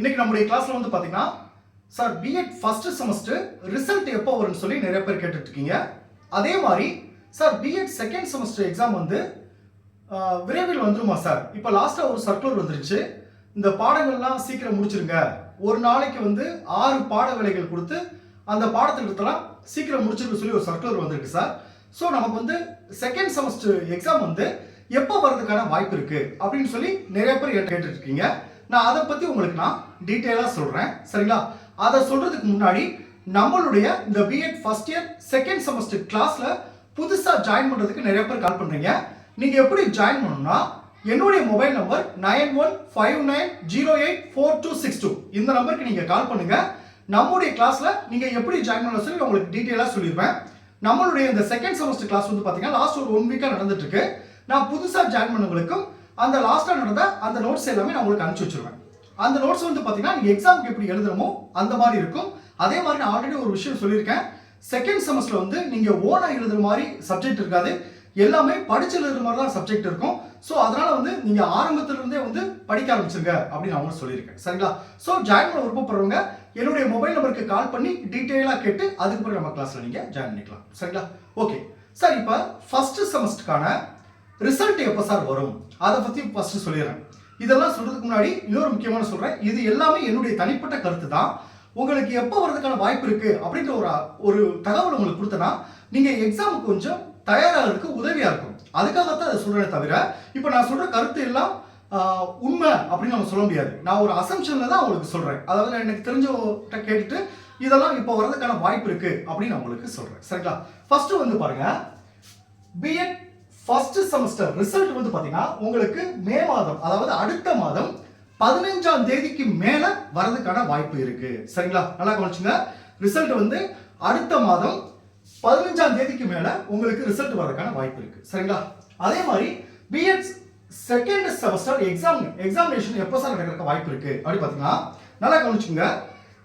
இன்னைக்கு நம்முடைய கிளாஸ்ல வந்து பாத்தீங்கன்னா sir BEd first semester result எப்போ வரும்னு சொல்லி நிறைய பேர் கேட்டுட்ருக்கீங்க. அதே மாதிரி sir BEd second semester exam வந்து விரைவில் வந்துருமா சார் இப்போ லாஸ்ட்டாக ஒரு சர்க்குலர் வந்துருச்சு. இந்த பாடங்கள்லாம் சீக்கிரம் முடிச்சிருங்க. ஒரு நாளைக்கு வந்து ஆறு பாட வேலைகள் கொடுத்து அந்த பாடத்திட்டத்தெல்லாம் சீக்கிரம் முடிச்சிருக்க சொல்லி ஒரு சர்க்குலர் வந்திருக்கு சார் ஸோ நமக்கு வந்து செகண்ட் செமஸ்டர் எக்ஸாம் வந்து எப்போ வர்றதுக்கான வாய்ப்பு இருக்கு? அப்படின்னு சொல்லி நிறைய பேர் என்கிட்ட கேட்டுட்டு இருக்கீங்க நான் அதை பத்தி உங்களுக்கு நான் டீட்டெயிலாக சொல்றேன். சரிங்களா? அதை சொல்றதுக்கு முன்னாடி நம்மளுடைய இந்த BEd first year second semester கிளாஸ்ல புதுசா ஜாயின் பண்றதுக்கு நிறைய பேர் கால் பண்றீங்க. நீங்க எப்படி ஜாயின் பண்ணணும்னா என்னுடைய mobile number nine one five nine zero eight four two six two. இந்த நம்பருக்கு நீங்க கால் பண்ணுங்க. நம்முடைய கிளாஸ்ல நீங்க எப்படி ஜாயின் பண்ண சொல்லி உங்களுக்கு டீட்டெயிலாக சொல்லிடுவேன். நம்மளுடைய இந்த செகண்ட் செமஸ்டர் கிளாஸ் வந்து பாத்தீங்கன்னா லாஸ்ட் ஒரு ஒன் வீக்கா நடந்துட்டு இருக்கு. நான் புதுசா ஜாயின் பண்ணவங்களுக்கும் அந்த லாஸ்ட்டாக நடந்த அந்த நோட்ஸ் எல்லாமே நான் உங்களுக்கு அனுப்பிச்சி வச்சிருவேன். அந்த நோட்ஸ் வந்து பார்த்தீங்கன்னா நீங்கள் எக்ஸாமுக்கு எப்படி எழுதுறமோ அந்த மாதிரி இருக்கும். அதே மாதிரி நான் ஆல்ரெடி ஒரு விஷயம் சொல்லியிருக்கேன். செகண்ட் செமஸ்டர் வந்து நீங்கள் ஓனாக எழுதுற மாதிரி சப்ஜெக்ட் இருக்காது. எல்லாமே படிச்சு எழுதுற மாதிரி தான் சப்ஜெக்ட் இருக்கும். ஸோ அதனால வந்து நீங்கள் ஆரம்பத்திலிருந்தே வந்து படிக்க ஆரம்பிச்சிருங்க அப்படின்னு நான் சொல்லியிருக்கேன். சரிங்களா? ஸோ ஜாயின் பண்ண விருப்பப்படுறவங்க என்னுடைய மொபைல் நம்பருக்கு கால் பண்ணி டீட்டெயிலாக கேட்டு அதுக்கு நம்ம கிளாஸில் நீங்கள் ஜாயின் பண்ணிக்கலாம். சரிங்களா? ஓகே சார் இப்போ ஃபஸ்ட்டு செமஸ்டருக்கான ரிசல்ட் எப்போ சார் வரும்? அதை பற்றி ஃபஸ்ட்டு சொல்லிடுறேன். இதெல்லாம் சொல்கிறதுக்கு முன்னாடி இன்னொரு முக்கியமான சொல்கிறேன் இது எல்லாமே என்னுடைய தனிப்பட்ட கருத்து தான் உங்களுக்கு எப்போ வர்றதுக்கான வாய்ப்பு இருக்குது அப்படின்ற ஒரு ஒரு தகவல் உங்களுக்கு கொடுத்தனா நீங்கள் எக்ஸாமுக்கு கொஞ்சம் தயாராகிறதுக்கு உதவியாக இருக்கும். அதுக்காக தான் அதை சொல்கிறேன் தவிர இப்போ நான் சொல்கிற கருத்து எல்லாம் உண்மை அப்படின்னு நம்ம சொல்ல முடியாது. நான் ஒரு அசம்ஷனில் தான் உங்களுக்கு சொல்கிறேன் அதாவது எனக்கு தெரிஞ்சவர்கிட்ட கேட்டுட்டு இதெல்லாம் இப்போ வர்றதுக்கான வாய்ப்பு இருக்குது அப்படின்னு நான் உங்களுக்கு சொல்கிறேன் சரிங்களா? ஃபஸ்ட்டு வந்து பாருங்கள் பிஎட் ஃபர்ஸ்ட் செமஸ்டர் ரிசல்ட் வந்து பார்த்தீங்கன்னா உங்களுக்கு மே மாதம் அதாவது அடுத்த மாதம் பதினஞ்சாம் தேதிக்கு மேல வரதுக்கான வாய்ப்பு இருக்கு. சரிங்களா? நல்லா கவனிச்சுங்க. ரிசல்ட் வந்து அடுத்த மாதம் பதினஞ்சாம் தேதிக்கு மேல உங்களுக்கு ரிசல்ட் வரதுக்கான வாய்ப்பு இருக்கு. சரிங்களா? அதே மாதிரி BEd second semester exam examination எப்போ சார் நடக்கிறதுக்கு வாய்ப்பு இருக்கு? அப்படி பார்த்தீங்கன்னா நல்லா கவனிச்சுங்க.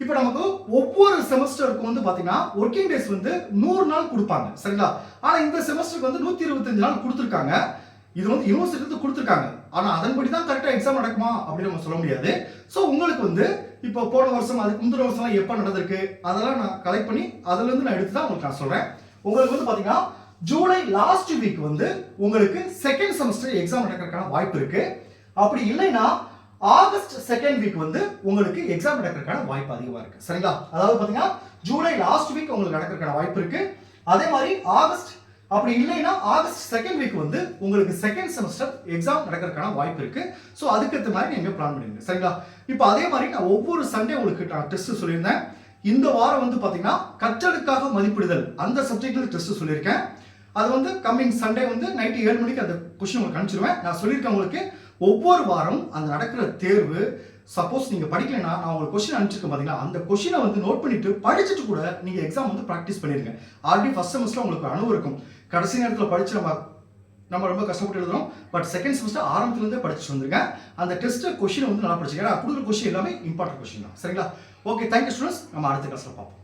இப்போ நமக்கு ஒவ்வொரு செமஸ்டருக்கும் வந்து பார்த்தீங்கன்னா ஒர்க்கிங் டேஸ் வந்து நூறு நாள் கொடுப்பாங்க. சரிங்களா? ஆனால் இந்த செமஸ்டருக்கு வந்து நூற்றி இருபத்தஞ்சு நாள் கொடுத்துருக்காங்க. இது வந்து யூனிவர்சிட்டி வந்து கொடுத்துருக்காங்க. ஆனால் அதன்படி தான் கரெக்டாக எக்ஸாம் நடக்குமா அப்படின்னு நம்ம சொல்ல முடியாது. ஸோ உங்களுக்கு வந்து இப்போ போன வருஷம் அதுக்கு முந்தின வருஷம் எப்போ நடந்திருக்கு? அதெல்லாம் நான் கலெக்ட் பண்ணி அதுலேருந்து நான் எடுத்து தான் உங்களுக்கு நான் சொல்கிறேன் உங்களுக்கு வந்து பார்த்தீங்கன்னா ஜூலை லாஸ்ட் வீக் வந்து உங்களுக்கு செகண்ட் செமஸ்டர் எக்ஸாம் நடக்கிறதுக்கான வாய்ப்பு இருக்குது அப்படி இல்லைன்னா ஆகஸ்ட் செகண்ட் வீக் வந்து உங்களுக்கு எக்ஸாம் நடக்கிறதுக்கான வாய்ப்பு அதிகமாக இருக்கு. சரிங்களா? அதாவது பார்த்தீங்கன்னா ஜூலை லாஸ்ட் வீக் உங்களுக்கு நடக்கிறதுக்கான வாய்ப்பு இருக்கு. அதே மாதிரி ஆகஸ்ட் அப்படி இல்லைன்னா ஆகஸ்ட் செகண்ட் வீக் வந்து உங்களுக்கு செகண்ட் செமஸ்டர் எக்ஸாம் நடக்கிறதுக்கான வாய்ப்பு இருக்கு. ஸோ அதுக்கேற்ற மாதிரி நீங்கள் பிளான் பண்ணிடுங்க. சரிங்களா? இப்போ அதே மாதிரி நான் ஒவ்வொரு சண்டே உங்களுக்கு நான் டெஸ்ட் சொல்லியிருந்தேன். இந்த வாரம் வந்து பார்த்தீங்கன்னா கற்றலுக்காக மதிப்பிடுதல். அந்த சப்ஜெக்ட்ல டெஸ்ட் சொல்லியிருக்கேன். அது வந்து கம்மிங் சண்டே வந்து நைட்டு ஏழு மணிக்கு அந்த கொஸ்டின் உங்களுக்கு அனுப்பிச்சிருவேன். நான் சொல்லியிருக்கேன் உங்களுக்கு. ஒவ்வொரு வாரம் அந்த நடக்கிற தேர்வு சப்போஸ் நீங்கள் படிக்கலைன்னா நான் உங்களுக்கு கொஷின் அனுப்பிச்சிருக்கேன் பார்த்தீங்களா அந்த கொஷினை வந்து நோட் பண்ணிட்டு படிச்சுட்டு கூட நீங்கள் எக்ஸாம் வந்து ப்ராக்டிஸ் பண்ணிருங்க ஆல்ரெடி ஃபர்ஸ்ட் செமஸ்டர் உங்களுக்கு அனுபவம் இருக்கும். கடைசி நேரத்தில் படிச்சு நம்ம நம்ம ரொம்ப கஷ்டப்பட்டு எழுதுறோம் பட் செகண்ட் செமஸ்டர் ஆரம்பத்துலேருந்தே படிச்சுட்டு வந்துருங்க. அந்த டெஸ்ட் கொஷினை வந்து நல்லா படிச்சுங்க ஏன்னா கொடுக்குற கொஷின் எல்லாமே இம்பார்ட்டன்ட் கொஷின் தான். சரிங்களா? ஓகே தேங்க்யூ ஸ்டூடெண்ட்ஸ் நம்ம அடுத்த கிளாஸில் பார்ப்போம்.